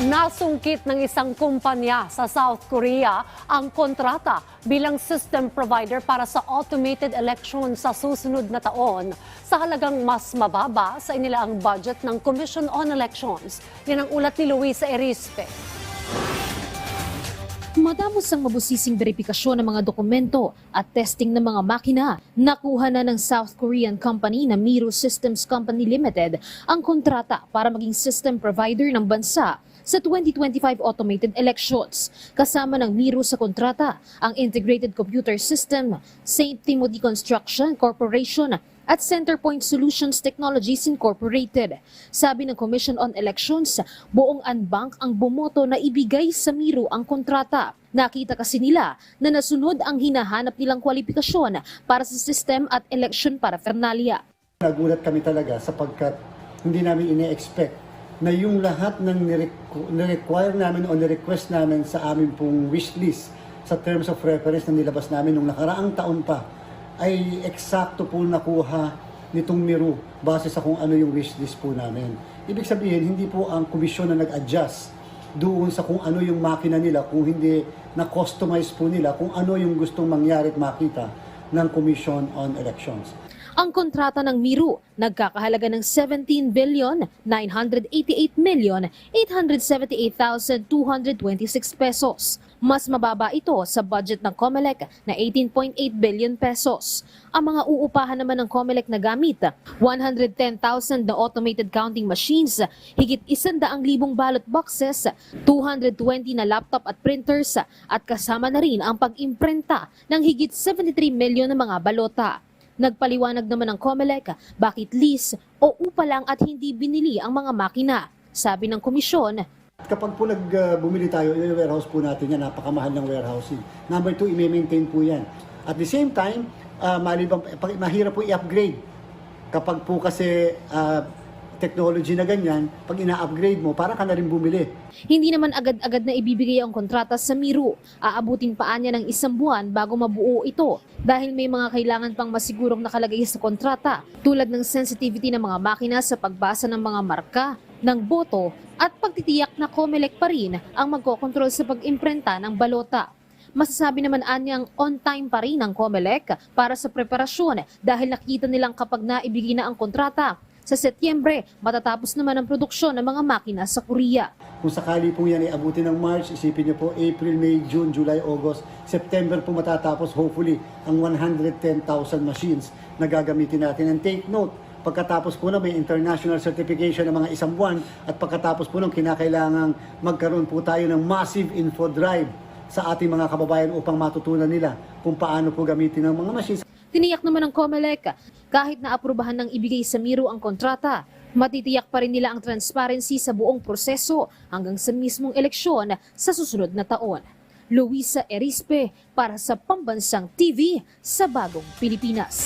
Nasungkit ng isang kumpanya sa South Korea ang kontrata bilang system provider para sa automated election sa susunod na taon sa halagang mas mababa sa inilaang budget ng Commission on Elections. Yan ang ulat ni Luisa Erispe. Matapos ang mabusising verifikasyon ng mga dokumento at testing ng mga makina, nakuha na ng South Korean company na Miro Systems Company Limited ang kontrata para maging system provider ng bansa sa 2025 automated elections. Kasama ng Miro sa kontrata ang Integrated Computer System, St. Timothy Construction Corporation at Centerpoint Solutions Technologies Incorporated. Sabi ng Commission on Elections, buong unbank ang bumoto na ibigay sa Miro ang kontrata. Nakita kasi nila na nasunod ang hinahanap nilang kwalifikasyon para sa system at election paraphernalia. Nagulat kami talaga sapagkat hindi namin ine-expect na yung lahat ng nirequ- nirequire namin o nirequest namin sa amin pong wish list sa terms of reference na nilabas namin nung nakaraang taon pa ay eksakto po nakuha nitong Miru base sa kung ano yung wish list po namin. Ibig sabihin, hindi po ang komisyon na nag-adjust doon sa kung ano yung makina nila, kung hindi na-customize po nila, kung ano yung gustong mangyari at makita ng Commission on Elections. Ang kontrata ng Miro nagkakahalaga ng 17 billion 988 million 878,226 pesos. Mas mababa ito sa budget ng COMELEC na 18.8 billion pesos. Ang mga uupahan naman ng COMELEC na gamit, 110,000 na automated counting machines, higit 100,000 ballot boxes, 220 na laptop at printers, at kasama na rin ang pag-imprenta ng higit 73 million na mga balota. Nagpaliwanag naman ng COMELEC bakit lease o upa lang at hindi binili ang mga makina. Sabi ng komisyon, Kapag po nag, uh, bumili tayo, i-warehouse po natin yan, napakamahal ng warehousing. Number two, i-maintain po yan. At the same time, uh, malibang, pag, mahirap po i-upgrade. Kapag po kasi uh, technology na ganyan, pag ina-upgrade mo, para ka na rin bumili. hindi naman agad-agad na ibibigay ang kontrata sa Miro. Aabutin pa niya ng isang buwan bago mabuo ito dahil may mga kailangan pang masigurong nakalagay sa kontrata tulad ng sensitivity ng mga makina sa pagbasa ng mga marka, ng boto at pagtitiyak na COMELEC pa rin ang magkokontrol sa pag-imprenta ng balota. Masasabi naman anyang on time pa rin ang COMELEC para sa preparasyon dahil nakita nilang kapag naibigay na ang kontrata, sa Setyembre matatapos naman ang produksyon ng mga makina sa Korea. Kung sakali po yan iabutin ng March, isipin niyo po April, May, June, July, August, September po matatapos hopefully ang 110,000 machines na gagamitin natin. And take note, pagkatapos po na may international certification ng mga isang buwan at pagkatapos po nung kinakailangang magkaroon po tayo ng massive info drive sa ating mga kababayan upang matutunan nila kung paano po gamitin ang mga machines. Tiniyak naman ng COMELEC, kahit na aprubahan ng ibigay sa Miro ang kontrata, matitiyak pa rin nila ang transparency sa buong proseso hanggang sa mismong eleksyon sa susunod na taon. Luisa Erispe para sa Pambansang TV sa Bagong Pilipinas.